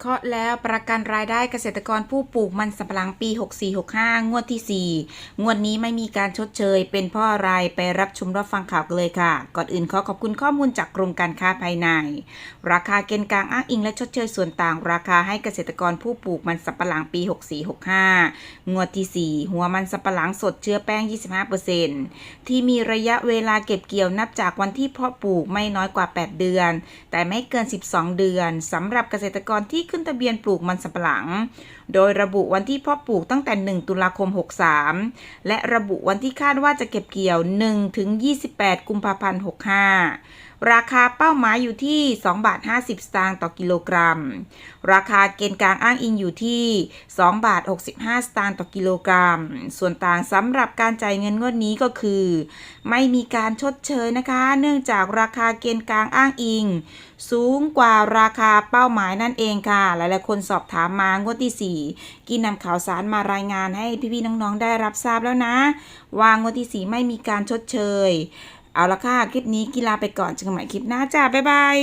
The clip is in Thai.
เคาะแล้วประกันรายได้เกษตรกรผู้ปลูกมันสำปะหลังปี 6465 งวดที่ 4 งวดนี้ไม่มีการชดเชย เป็นเพราะอะไรไปรับชมรับฟังข่าวกันเลยค่ะ ก่อนอื่นขอขอบคุณข้อมูลจากกรมการค้าภายใน ราคาเกณฑ์กลางอ้างอิงและชดเชยส่วนต่าง ราคาให้เกษตรกรผู้ปลูกมันสำปะหลังปี 6465 งวดที่ 4 หัวมันสำปะหลังสดเชื้อแป้ง 25%ที่มีระยะเวลาเก็บเกี่ยวนับจากวันที่เพาะปลูกไม่น้อยกว่า 8 เดือน แต่ไม่เกิน 12 เดือนสำหรับเกษตรกรที่ขึ้นทะเบียนปลูกมันสำปะหลัง โดยระบุวันที่เพาะปลูกตั้งแต่ 1 ตุลาคม 63 และระบุวันที่คาดว่าจะเก็บเกี่ยว 1-28 กุมภาพันธ์ 65ราคาเป้าหมายอยู่ที่ 2 บาท 50 สตางค์ต่อกิโลกรัม ราคาเกณฑ์กลางอ้างอิงอยู่ที่ 2 บาท 65 สตางค์ต่อกิโลกรัม ส่วนต่างสำหรับการจ่ายเงินงวดนี้ก็คือ ไม่มีการชดเชยนะคะ เนื่องจากราคาเกณฑ์กลางอ้างอิง สูงกว่าราคาเป้าหมายนั่นเองค่ะ หลายๆคนสอบถามมางวดที่ 4 กินนำข่าวสารมารายงานให้พี่ๆน้องๆได้รับทราบแล้วนะ ว่างวดที่ 4 ไม่มีการชดเชย เอาละค่ะ คลิปนี้กีฬาไปก่อนเจอกันใหม่คลิปหน้าจ้าบ๊ายบาย